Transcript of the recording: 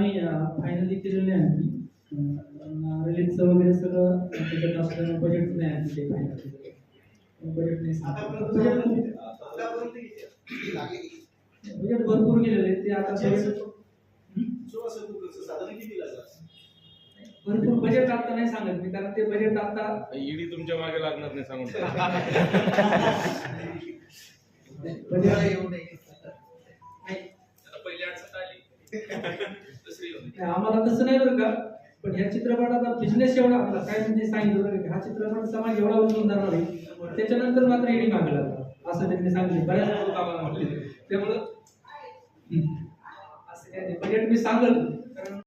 केलेलं नाही आम्ही. रिलीजचं वगैरे सगळं त्याच्यात असल्यानं बजेट नाही आम्ही ते बजेट नाही बजेट बजेट भरपूर गेलेलं आहे ते आता बजेट भरपूर बजेट आता नाही सांगत मी कारण ते बजेट आता ईडी तुमच्या मागे लागणार नाही सांगून बजेट पहिली अडचण आली. आम्हाला तसं नाही बरं का? पण ह्या चित्रपटाचा बिझनेस एवढा आपला काय म्हणजे सांगितलं बरं हा चित्रपट समाज एवढा उचलून जाणार आहे त्याच्यानंतर मात्र येणी मागे असं त्यांनी सांगितलं. बऱ्याच लोक आम्हाला म्हटले. त्यामुळं असं काय बजेट मी सांगल. कारण